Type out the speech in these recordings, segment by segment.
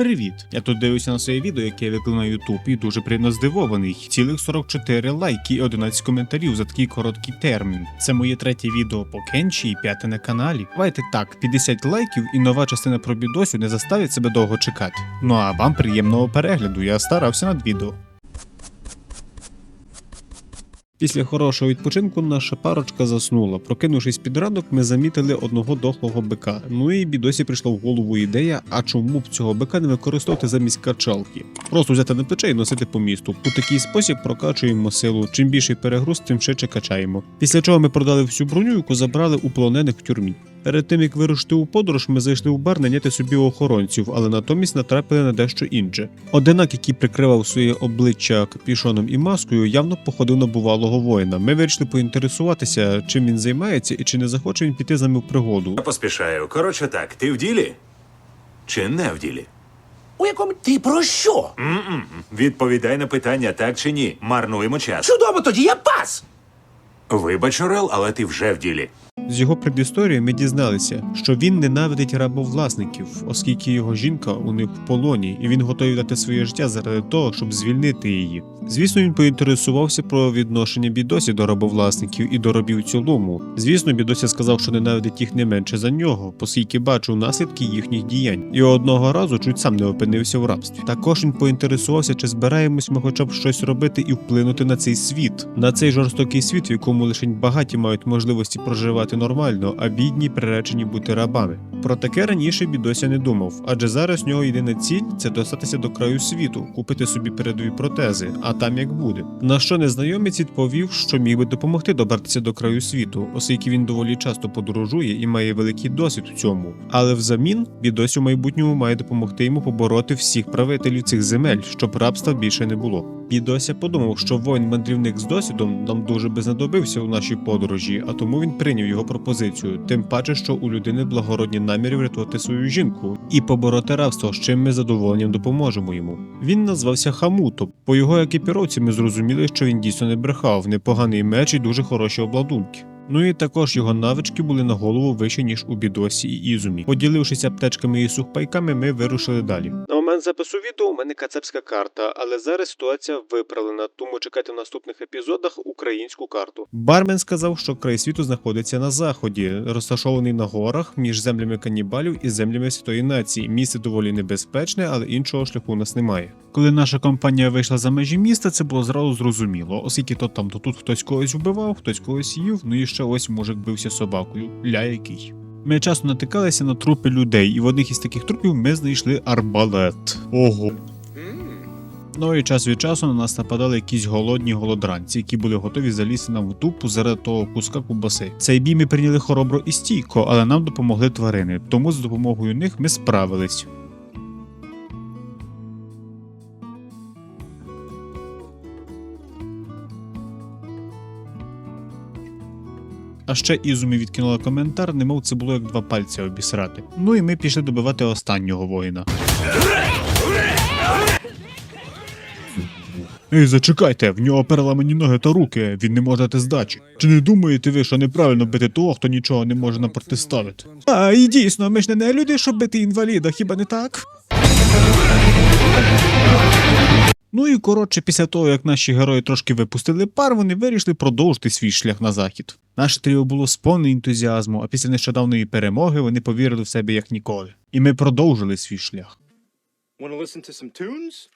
Привіт! Я тут дивлюся на своє відео, яке я виклав на YouTube, і дуже приємно здивований. Цілих 44 лайки і 11 коментарів за такий короткий термін. Це моє третє відео по Кенчі і п'яте на каналі. Давайте так, 50 лайків і нова частина про бідосю не заставить себе довго чекати. Ну а вам приємного перегляду, я старався над відео. Після хорошого відпочинку наша парочка заснула. Прокинувшись під ранок, ми замітили одного дохлого бика. Ну і бідосі прийшла в голову ідея, а чому б цього бика не використовувати замість качалки? Просто взяти на плече і носити по місту. У такий спосіб прокачуємо силу. Чим більший перегруз, тим швидше качаємо. Після чого ми продали всю броню, яку забрали у полонених в тюрмі. Перед тим як вирушити у подорож, ми зайшли в бар наняти собі охоронців, але натомість натрапили на дещо інше. Одинак, який прикривав своє обличчя капюшоном і маскою, явно походив на бувалого воїна. Ми вирішили поінтересуватися, чим він займається і чи не захоче він піти з нами в пригоду. Я поспішаю. Коротше так, ти в ділі? Чи не в ділі? У якому ти про що? М-м. Відповідай на питання так чи ні. Марнуємо час. Чудово тоді, я пас! Вибач, Орел, але ти вже в ділі. З його предісторії ми дізналися, що він ненавидить рабовласників, оскільки його жінка у них в полоні, і він готовий дати своє життя заради того, щоб звільнити її. Звісно, він поінтересувався про відношення бідосі до рабовласників і до рабів цілому. Звісно, бідося сказав, що ненавидить їх не менше за нього, оскільки бачив наслідки їхніх діянь, і одного разу чуть сам не опинився в рабстві. Також він поінтересувався, чи збираємось ми хоча б щось робити і вплинути на цей світ, на цей жорстокий світ, в якому лише багаті мають можливості проживати нормально, а бідні приречені бути рабами. Про таке раніше бідося не думав, адже зараз нього єдина ціль це достатися до краю світу, купити собі передові протези, а там як буде. На що незнайомець відповів, що міг би допомогти добратися до краю світу, оскільки він доволі часто подорожує і має великий досвід у цьому. Але взамін бідось у майбутньому має допомогти йому побороти всіх правителів цих земель, щоб рабства більше не було. Бідося подумав, що воїн-мандрівник з досвідом нам дуже би знадобився у нашій подорожі, а тому він прийняв його пропозицію. Тим паче, що у людини благородні наміри врятувати свою жінку і побороти рабство, з чим ми задоволенням допоможемо йому. Він назвався Хамуто. По його екіпіровці ми зрозуміли, що він дійсно не брехав, непоганий меч і дуже хороші обладунки. Ну і також його навички були на голову вище, ніж у Бідосі і Ізумі. Поділившись аптечками і сухпайками, ми вирушили далі. На момент запису відео у мене кацепська карта, але зараз ситуація виправлена, тому чекайте в наступних епізодах українську карту. Бармен сказав, що край світу знаходиться на заході, розташований на горах між землями канібалів і землями святої нації. Місце доволі небезпечне, але іншого шляху у нас немає. Коли наша компанія вийшла за межі міста, це було зразу зрозуміло, оскільки то там, то тут хтось когось вбивав, хтось когось їв, ну і ще ось мужик бився собакою. Ля який. Ми часто натикалися на трупи людей, і в одних із таких трупів ми знайшли арбалет. Ого. Ну і час від часу на нас нападали якісь голодні голодранці, які були готові залізти нам в дупу заради того куска кубаси. Цей бій ми прийняли хоробро і стійко, але нам допомогли тварини, тому з допомогою них ми справились. А ще Ізумі відкинула коментар, немов це було як два пальці обісрати. Ну і ми пішли добивати останнього воїна. Ей, зачекайте, в нього переламані ноги та руки, він не може дати здачі. Чи не думаєте ви, що неправильно бити того, хто нічого не може нам протиставити? А, і дійсно, ми ж не люди, щоб бити інваліда, хіба не так? Ну і коротше, після того, як наші герої трошки випустили пар, вони вирішили продовжити свій шлях на захід. Наше тріо було сповне ентузіазму, а після нещодавної перемоги вони повірили в себе як ніколи. І ми продовжили свій шлях. Wanna listen to some tunes?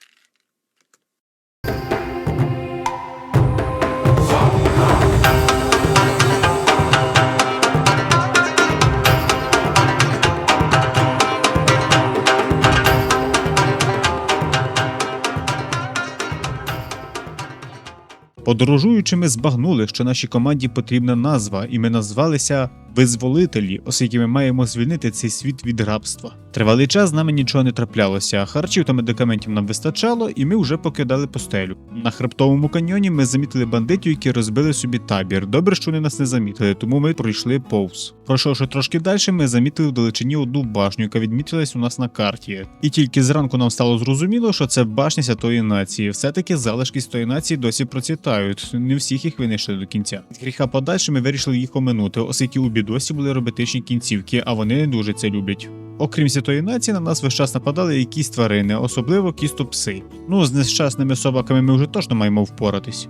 Подорожуючи, ми збагнули, що нашій команді потрібна назва, і ми назвалися Визволителі, оскільки ми маємо звільнити цей світ від рабства. Тривалий час з нами нічого не траплялося, харчів та медикаментів нам вистачало, і ми вже покидали постелю. На хребтовому каньйоні ми замітили бандитів, які розбили собі табір. Добре, що вони нас не замітили, тому ми пройшли повз. Пройшовши трошки далі, ми замітили вдалечині одну башню, яка відмітилась у нас на карті. І тільки зранку нам стало зрозуміло, що це башня святої нації. Все-таки залишки святої нації досі процвітають. Не всіх їх винайшли до кінця. Від гріха подальше ми вирішили їх оминути, оскільки у бідосі були роботичні кінцівки, а вони не дуже це люблять. Окрім святої нації, на нас весь час нападали якісь тварини, особливо кістопси. Ну, з нещасними собаками ми вже точно маємо впоратись.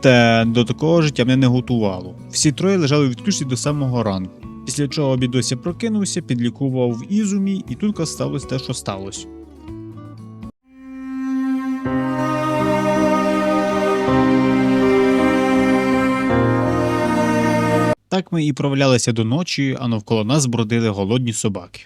Та до такого життя мене не готувало. Всі троє лежали у відключці до самого ранку. Після чого обідося прокинувся, підлікував в ізумі, і тут сталося те, що сталося. Так ми і провалялися до ночі, а навколо нас бродили голодні собаки.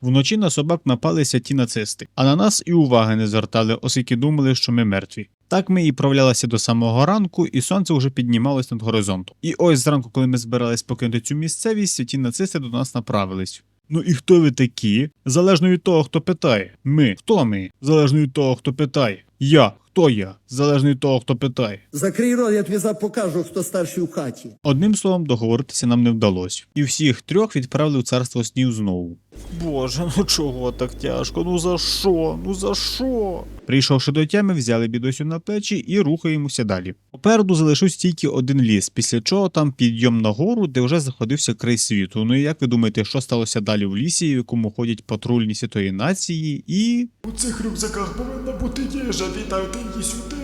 Вночі на собак напалися ті нацисти, а на нас і уваги не звертали, оскільки думали, що ми мертві. Так ми і провалялися до самого ранку, і сонце вже піднімалось над горизонтом. І ось зранку, коли ми збирались покинути цю місцевість, ті нацисти до нас направились. Ну і хто ви такі? Залежно від того, хто питає. Ми. Хто ми? Залежно від того, хто питає. Я. Хто я? Залежно від того, хто питає. Закрий рот, я тобі за покажу, хто старший у хаті. Одним словом, договоритися нам не вдалося. І всіх трьох відправили у царство снів знову. Боже, ну чого так тяжко? Ну за що? Ну за що? Прийшовши до тями, взяли бідосю на плечі і рухаємося далі. Попереду залишився тільки один ліс, після чого там підйом на гору, де вже заходився край світу. Ну і як ви думаєте, що сталося далі в лісі, в якому ходять патрульні святої нації, і. У цих рюкзаках повинна бути їжа, віддайте її сюди.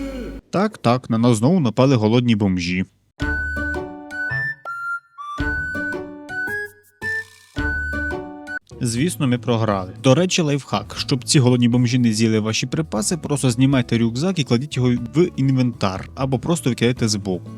Так, так, на нас знову напали голодні бомжі. Звісно, ми програли. До речі, лайфхак. Щоб ці голодні бомжі не з'їли ваші припаси, просто знімайте рюкзак і кладіть його в інвентар або просто викидайте збоку.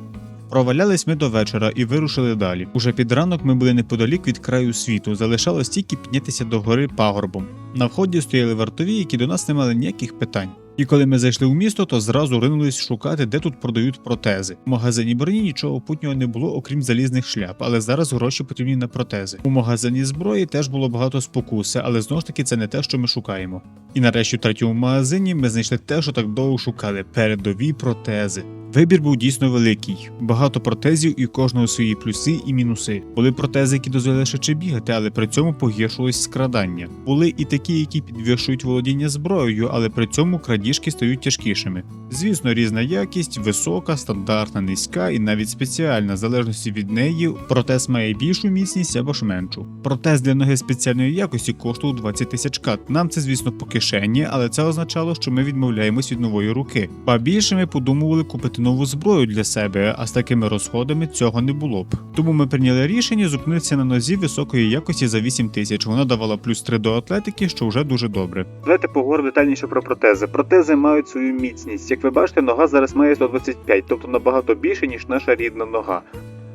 Провалялись ми до вечора і вирушили далі. Уже під ранок ми були неподалік від краю світу, залишалось тільки піднятися до гори пагорбом. На вході стояли вартові, які до нас не мали ніяких питань. І коли ми зайшли в місто, то зразу ринулись шукати, де тут продають протези. В магазині броні нічого путнього не було, окрім залізних шляп, але зараз гроші потрібні на протези. У магазині зброї теж було багато спокуси, але знову ж таки це не те, що ми шукаємо. І нарешті в третьому магазині ми знайшли те, що так довго шукали передові протези. Вибір був дійсно великий. Багато протезів і кожного свої плюси і мінуси. Були протези, які дозволяли швидше бігати, але при цьому погіршилось скрадання. Були і такі, які підвищують володіння зброєю, але при цьому крадіжки стають тяжкішими. Звісно, різна якість, висока, стандартна, низька і навіть спеціальна, в залежності від неї, протез має більшу міцність або ж меншу. Протез для ноги спеціальної якості коштував 20 тисяч кат. Нам це, звісно, по кишені, але це означало, що ми відмовляємось від нової руки. Ба більше ми подумували купити нову зброю для себе, а з такими розходами цього не було б. Тому ми прийняли рішення зупинитися на нозі високої якості за 8 тисяч. Вона давала плюс 3 до атлетики, що вже дуже добре. Давайте поговоримо детальніше про протези. Протези мають свою міцність. Як ви бачите, нога зараз має 125, тобто набагато більше, ніж наша рідна нога.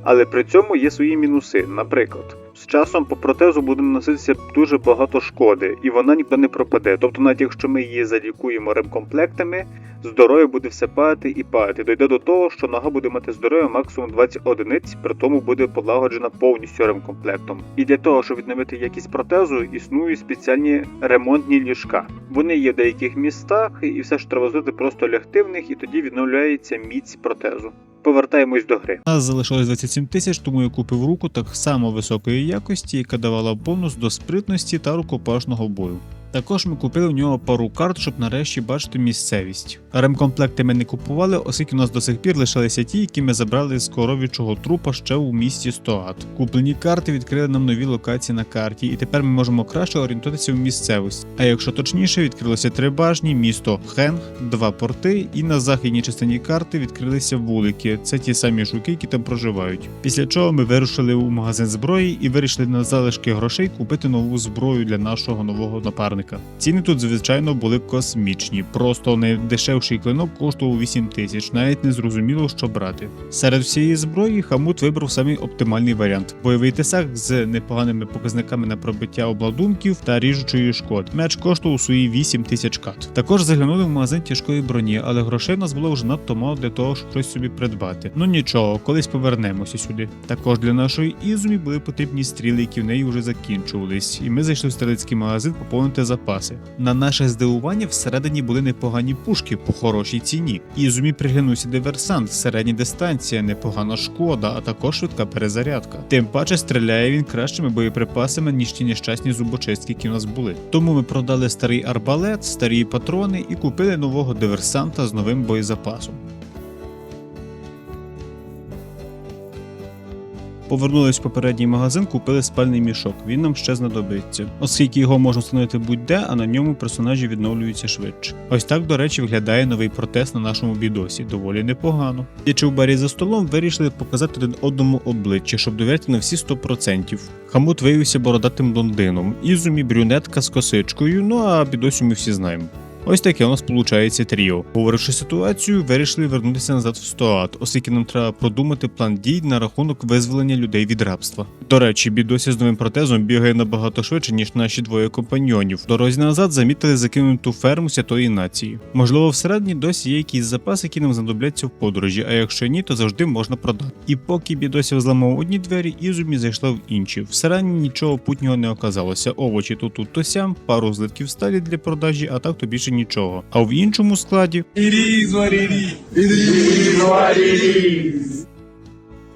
Але при цьому є свої мінуси. Наприклад, з часом по протезу буде наноситися дуже багато шкоди, і вона нікуди не пропаде. Тобто, навіть якщо ми її залікуємо ремкомплектами, здоров'я буде все падати і падати. Дойде до того, що нога буде мати здоров'я максимум 20 одиниць, при тому буде полагоджена повністю ремкомплектом. І для того, щоб відновити якість протезу, існують спеціальні ремонтні ліжка. Вони є в деяких містах, і все ж треба зробити просто лягти в них, і тоді відновляється міць протезу. Повертаємось до гри. У нас залишилось 27 тисяч, тому я купив руку так само високої якості, яка давала бонус до спритності та рукопашного бою. Також ми купили в нього пару карт, щоб нарешті бачити місцевість. Ремкомплекти ми не купували, оскільки у нас до сих пір лишалися ті, які ми забрали з коров'ячого трупа ще у місті Стоат. Куплені карти відкрили нам нові локації на карті, і тепер ми можемо краще орієнтуватися в місцевості. А якщо точніше, відкрилося три башні, місто Хенг, два порти, і на західній частині карти відкрилися вулики. Це ті самі жуки, які там проживають. Після чого ми вирушили у магазин зброї і вирішили на залишки грошей купити нову зброю для нашого нового напарника. Ціни тут, звичайно, були космічні. Просто найдешевший клинок коштував 8 тисяч, навіть не зрозуміло, що брати. Серед всієї зброї Хамут вибрав самий оптимальний варіант: бойовий тесак з непоганими показниками на пробиття обладунків та ріжучої шкод. Меч коштував свої 8 тисяч кат. Також заглянули в магазин тяжкої броні, але грошей у нас було вже надто мало для того, щоб щось собі придбати. Ну нічого, колись повернемося сюди. Також для нашої ізумі були потрібні стріли, які в неї вже закінчувались, і ми зайшли в стрілецький магазин поповнити запаси. На наше здивування всередині були непогані пушки по хорошій ціні. Ізумі приглянувся диверсант, середня дистанція, непогана шкода, а також швидка перезарядка. Тим паче стріляє він кращими боєприпасами, ніж ті нещасні зубочистки, які в нас були. Тому ми продали старий арбалет, старі патрони і купили нового диверсанта з новим боєзапасом. Повернулись в попередній магазин, купили спальний мішок. Він нам ще знадобиться, оскільки його можна встановити будь-де, а на ньому персонажі відновлюються швидше. Ось так, до речі, виглядає новий протез на нашому бідосі. Доволі непогано. Сидячи в барі за столом, вирішили показати один одному обличчя, щоб довіряти на всі 100%. Хамут виявився бородатим блондином, Ізумі брюнетка з косичкою, ну а бідосю ми всі знаємо. Ось таке у нас виходить тріо. Говоривши ситуацію, вирішили вернутися назад в Стоат, оскільки нам треба продумати план дій на рахунок визволення людей від рабства. До речі, бідося з новим протезом бігає набагато швидше, ніж наші двоє компаньйонів. Дорозі назад замітили закинуту ферму святої нації. Можливо, всередині досі є якийсь запас, який нам знадобляться в подорожі, а якщо ні, то завжди можна продати. І поки бідося взламав одні двері, Ізумі зайшла в інші. Всередині нічого путнього не оказалося. Овочі тут тут то сям, пару злитків сталі для продажі, а так то більше нічого. А в іншому складі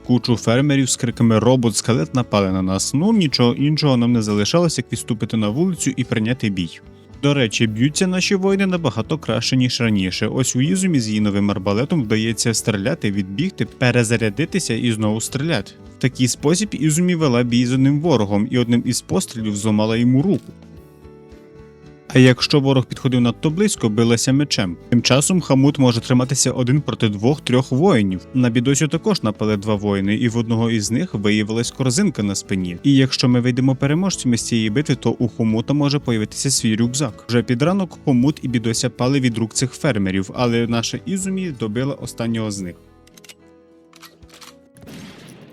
кучу фермерів з криками робот скелет напали на нас. Ну нічого іншого нам не залишалося, як відступити на вулицю і прийняти бій. До речі, б'ються наші воїни набагато краще, ніж раніше. Ось у Ізумі з її новим арбалетом вдається стріляти, відбігти, перезарядитися і знову стріляти. В такий спосіб Ізумі вела бій з одним ворогом і одним із пострілів зламала йому руку. А якщо ворог підходив надто близько, билася мечем. Тим часом Хамут може триматися один проти двох-трьох воїнів. На бідосю також напали два воїни, і в одного із них виявилась корзинка на спині. І якщо ми вийдемо переможцями з цієї битви, то у Хомута може появитися свій рюкзак. Вже під ранок Хомут і бідося пали від рук цих фермерів, але наша Ізумі добила останнього з них.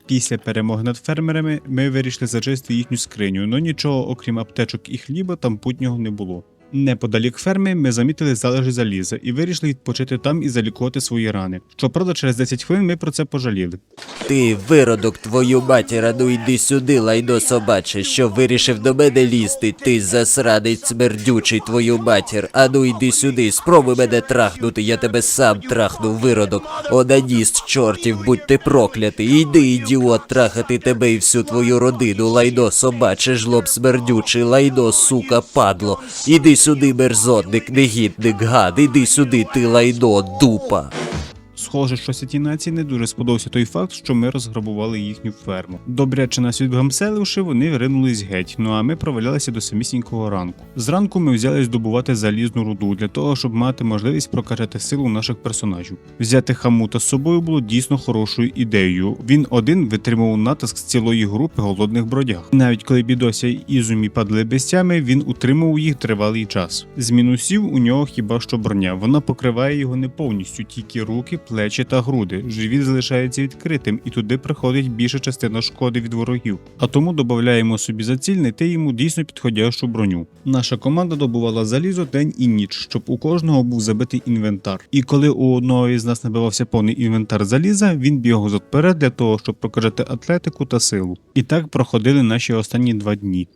Після перемоги над фермерами ми вирішили зачистити їхню скриню, але нічого, окрім аптечок і хліба, там путнього не було. Неподалік ферми ми замітили залежі заліза і вирішили відпочити там і залікувати свої рани. Щоправда, через 10 хвилин ми про це пожаліли. Ти, виродок, твою матір, ну йди сюди, лайно собаче, що вирішив до мене лізти. Ти засранець смердючий, твою матір. А ну йди сюди, спробуй мене трахнути, я тебе сам трахну, виродок. Онаніст, чортів, будь ти проклятий. Іди, ідіот, трахати тебе і всю твою родину, лайно собаче, жлоб смердючий, лайно, сука, падло. Іди сюди, мерзотник, негідник, гад, іди сюди, ти лайно, дупа. Схоже, що святій нації не дуже сподобався той факт, що ми розграбували їхню ферму. Добряче нас відгамселивши, вони ринулись геть. Ну а ми провалялися до самісінького ранку. Зранку ми взяли здобувати залізну руду для того, щоб мати можливість прокачати силу наших персонажів. Взяти хамута з собою було дійсно хорошою ідеєю. Він один витримував натиск з цілої групи голодних бродяг. Навіть коли бідося і Ізумі падали без тями, він утримував їх тривалий час. З мінусів у нього хіба що броня. Вона покриває його не повністю, тільки руки, плечі та груди. Живіт залишається відкритим, і туди приходить більша частина шкоди від ворогів. А тому додаємо собі за ціль знайти йому дійсно підходящу броню. Наша команда добувала залізо день і ніч, щоб у кожного був забитий інвентар. І коли у одного із нас набивався повний інвентар заліза, він бігав вперед для того, щоб прокачати атлетику та силу. І так проходили наші останні два дні.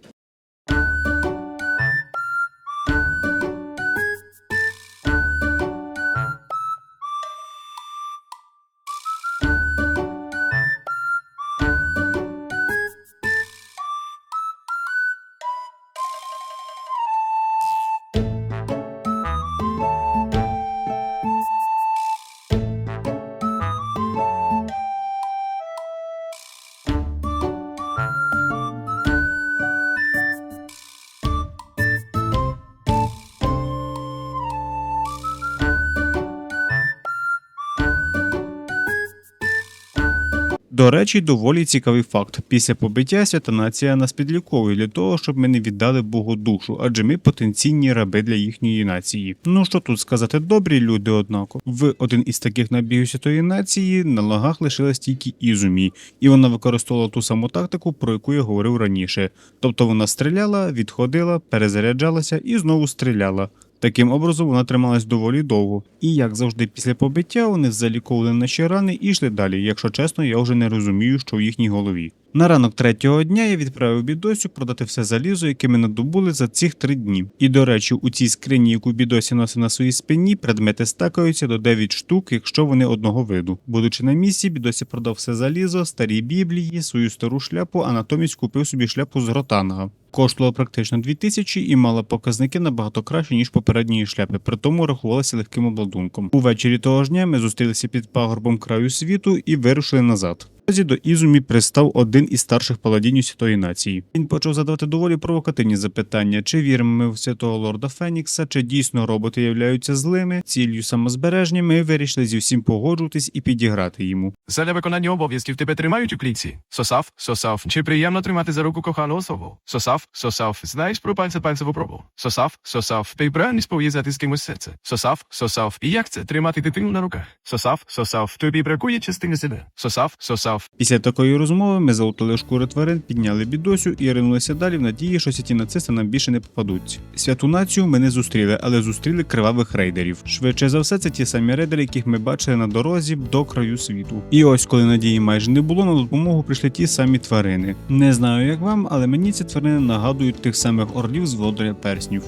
Речі, доволі цікавий факт. Після побиття свята нація нас підліковує для того, щоб ми не віддали Богу душу, адже ми потенційні раби для їхньої нації. Ну що тут сказати, добрі люди, однако. В один із таких набігів святої нації на лагах лишилась тільки Ізумі, і вона використовувала ту саму тактику, про яку я говорив раніше. Тобто вона стріляла, відходила, перезаряджалася і знову стріляла. Таким образом вона трималась доволі довго, і як завжди, після побиття вони заліковували наші рани і йшли далі. Якщо чесно, я вже не розумію, що в їхній голові. На ранок третього дня я відправив бідосю продати все залізо, яке ми надобули за цих три дні. І до речі, у цій скрині, яку бідосі носить на своїй спині, предмети стакаються до 9 штук, якщо вони одного виду. Будучи на місці, бідосі продав все залізо, старі біблії, свою стару шляпу, а натомість купив собі шляпу з гротанга. Коштувала практично 2000 і мала показники набагато краще, ніж попередньої шляпи, при тому рахувалася легким обладунком. Увечері того ж дня ми зустрілися під пагорбом краю світу і вирушили назад. Тоді до Ізумі пристав один із старших паладінів святої нації. Він почав задавати доволі провокативні запитання, чи віримо ми в святого лорда Фенікса, чи дійсно роботи являються злими, ціллю самозбережні. Ми вирішили зі всім погоджуватись і підіграти йому. Задля виконання обов'язків тебе тримають у клітці. Сосав, сосав. Чи приємно тримати за руку кохану особу? Сосав, сосав. Знаєш про пальце пальцеву пробу? Сосав, сосав. Ти правильно пов'язати з кимось серце? Сосав, сосав. І як це тримати дитину на руках? Сосав, сосав. Тобі бракує частини себе. Сосав, сосав. Після такої розмови ми залутали шкури тварин, підняли бідосю і ринулися далі в надії, що ці нацисти нам більше не попадуться. Святу націю ми не зустріли, але зустріли кривавих рейдерів. Швидше за все, це ті самі рейдери, яких ми бачили на дорозі до краю світу. І ось, коли надії майже не було, на допомогу прийшли ті самі тварини. Не знаю, як вам, але мені ці тварини нагадують тих самих орлів з володаря перснів.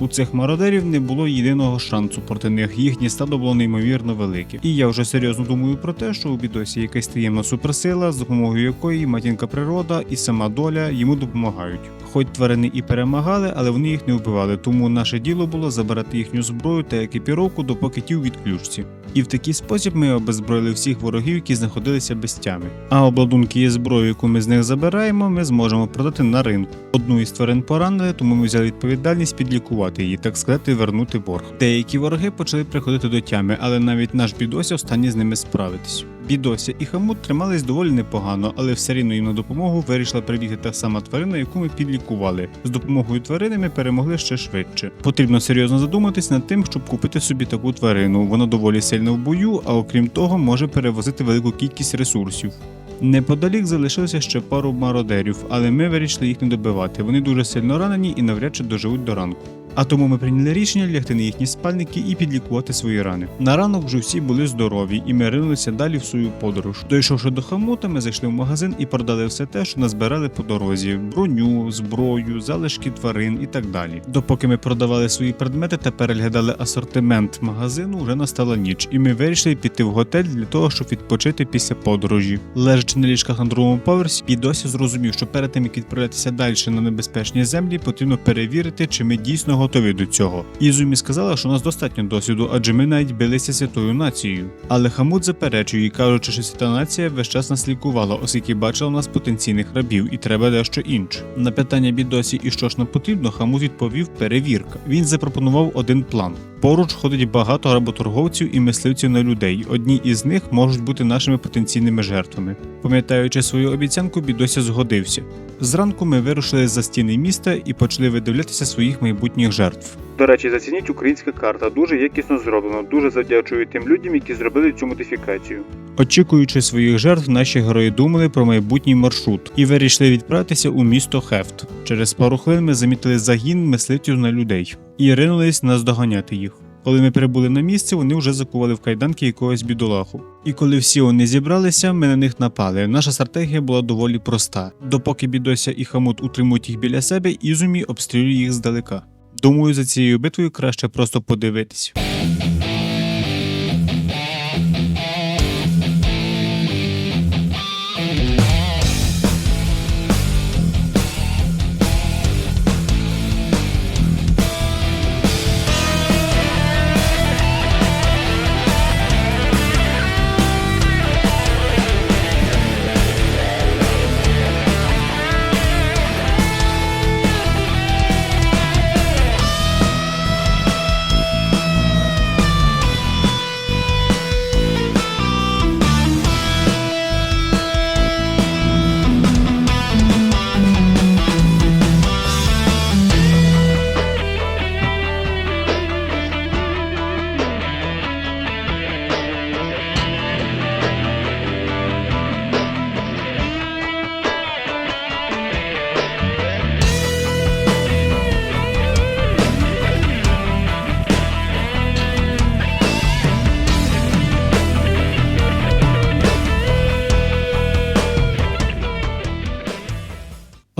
У цих мародерів не було єдиного шансу проти них. Їхнє стадо було неймовірно велике. І я вже серйозно думаю про те, що у бідосі якась таємна суперсила, з допомогою якої матінка природа і сама доля йому допомагають. Хоч тварини і перемагали, але вони їх не вбивали, тому наше діло було забирати їхню зброю та екіпіровку, допоки ті у відключці. І в такий спосіб ми обезброїли всіх ворогів, які знаходилися без тями. А обладунки і зброю, яку ми з них забираємо, ми зможемо продати на ринку. Одну із тварин поранили, тому ми взяли відповідальність підлікувати її, так сказати, вернути борг. Деякі вороги почали приходити до тями, але навіть наш бідося в стані з ними справитись. Бідося і Хамут тримались доволі непогано, але все рівно їм на допомогу вирішила прибігти та сама тварина, яку ми підлікували. З допомогою тварини ми перемогли ще швидше. Потрібно серйозно задуматись над тим, щоб купити собі таку тварину. Вона доволі сильна в бою, а окрім того, може перевозити велику кількість ресурсів. Неподалік залишилося ще пару мародерів, але ми вирішили їх не добивати. Вони дуже сильно ранені і навряд чи доживуть до ранку. А тому ми прийняли рішення лягти на їхні спальники і підлікувати свої рани. На ранок вже всі були здорові, і ми ринулися далі в свою подорож. Дійшовши до хамута, ми зайшли в магазин і продали все те, що назбирали по дорозі: броню, зброю, залишки тварин і так далі. Допоки ми продавали свої предмети та переглядали асортимент магазину, вже настала ніч, і ми вирішили піти в готель для того, щоб відпочити після подорожі. Лежачи на ліжках на другому поверсі, і досі зрозумів, що перед тим як відправлятися далі на небезпечні землі, потрібно перевірити, чи ми дійсно готові до цього. Ізумі сказала, що у нас достатньо досвіду, адже ми навіть билися святою нацією. Але Хамут заперечує кажучи, що свята нація весь час нас лікувала, оскільки бачила в нас потенційних рабів, і треба дещо інше. На питання бідосі і що ж нам потрібно, Хамут відповів перевірка. Він запропонував один план. Поруч ходить багато работорговців і мисливців на людей. Одні із них можуть бути нашими потенційними жертвами. Пам'ятаючи свою обіцянку, бідося згодився. Зранку ми вирушили за стіни міста і почали видивлятися своїх майбутніх жертв. До речі, зацініть українська карта, дуже якісно зроблена, дуже завдячую тим людям, які зробили цю модифікацію. Очікуючи своїх жертв, наші герої думали про майбутній маршрут і вирішили відправитися у місто Хефт. Через пару хвилин ми замітили загін мисливців на людей і ринулись наздоганяти їх. Коли ми прибули на місце, вони вже закували в кайданки якогось бідолаху. І коли всі вони зібралися, ми на них напали. Наша стратегія була доволі проста. Допоки бідося і хамут утримують їх біля себе, Ізумі обстрілює їх здалека. Думаю, за цією битвою краще просто подивитись.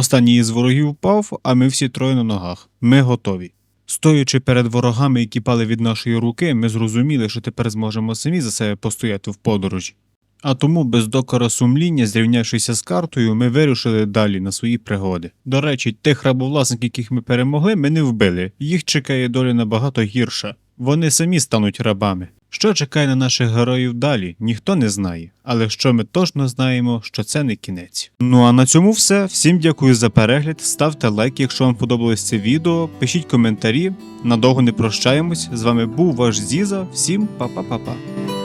Останній із ворогів впав, а ми всі троє на ногах. Ми готові. Стоячи перед ворогами, які пали від нашої руки, ми зрозуміли, що тепер зможемо самі за себе постояти в подорожі. А тому без докора сумління, зрівнявшися з картою, ми вирушили далі на свої пригоди. До речі, тих рабовласників, яких ми перемогли, ми не вбили. Їх чекає доля набагато гірша. Вони самі стануть рабами. Що чекає на наших героїв далі, ніхто не знає. Але що ми точно знаємо, що це не кінець. Ну а на цьому все. Всім дякую за перегляд. Ставте лайк, якщо вам подобалось це відео. Пишіть коментарі. Надовго не прощаємось. З вами був ваш Зіза. Всім па-па-па-па.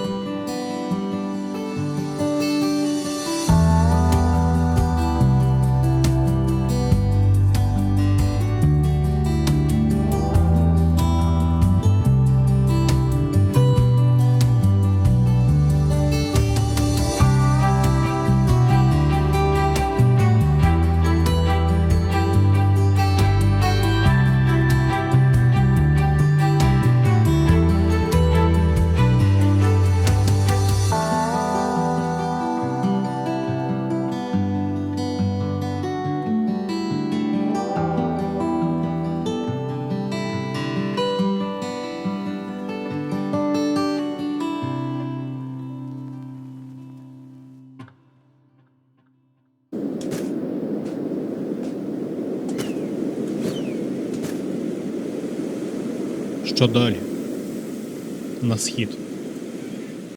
Далі? На схід.